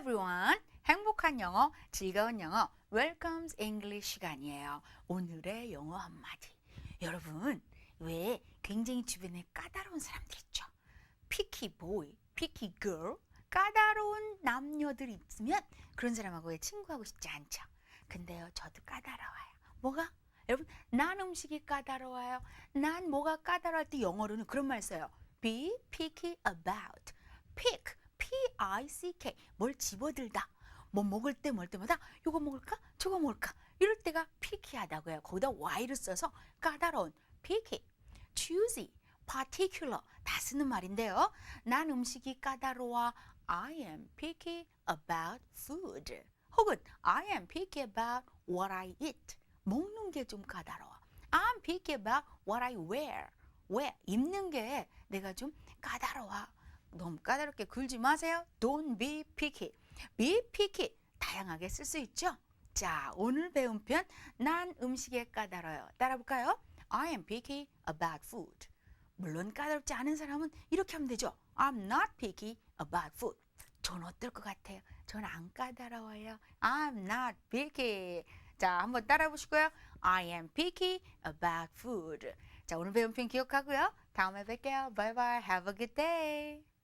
everyone. 행복한 영어, 즐거운 영어, Welcome's English 시간이에요. 오늘의 영어 한마디. 여러분, 왜 굉장히 주변에 까다로운 사람들 있죠? picky boy, picky girl, 까다로운 남녀들 있으면 그런 사람하고 왜 친구하고 싶지 않죠? 근데요, 저도 까다로워요. 뭐가? 여러분, 난 음식이 까다로워요. 난 뭐가 까다로울 때 영어로는 그런 말 써요. Be picky about. pick, P-I-C-K. 뭘 집어들다. 뭐 먹을 때뭘 때마다 이거 먹을까? 저거 먹을까? 이럴 때가 피키하다고요. 거기다 y를 써서 까다로운 picky. choosy, particular 다 쓰는 말인데요. 난 음식이 까다로워. I am picky about food. 혹은 I am picky about what I eat. 먹는 게 좀 까다로워. I'm picky about what I wear. 왜 입는 게 내가 좀 까다로워. 너무 까다롭게 굴지 마세요. Don't be picky. Be picky. 다양하게 쓸 수 있죠. 자, 오늘 배운 편, 난 음식에 까다로워요. 따라 볼까요? I am picky about food. 물론 까다롭지 않은 사람은 이렇게 하면 되죠. I'm not picky about food. 전 어떨 것 같아요? 전 안 까다로워요. I'm not picky. 자, 한번 따라 보시고요. I am picky about food. 자, 오늘 배운 편 기억하고요. 다음에 뵐게요. Bye bye. Have a good day.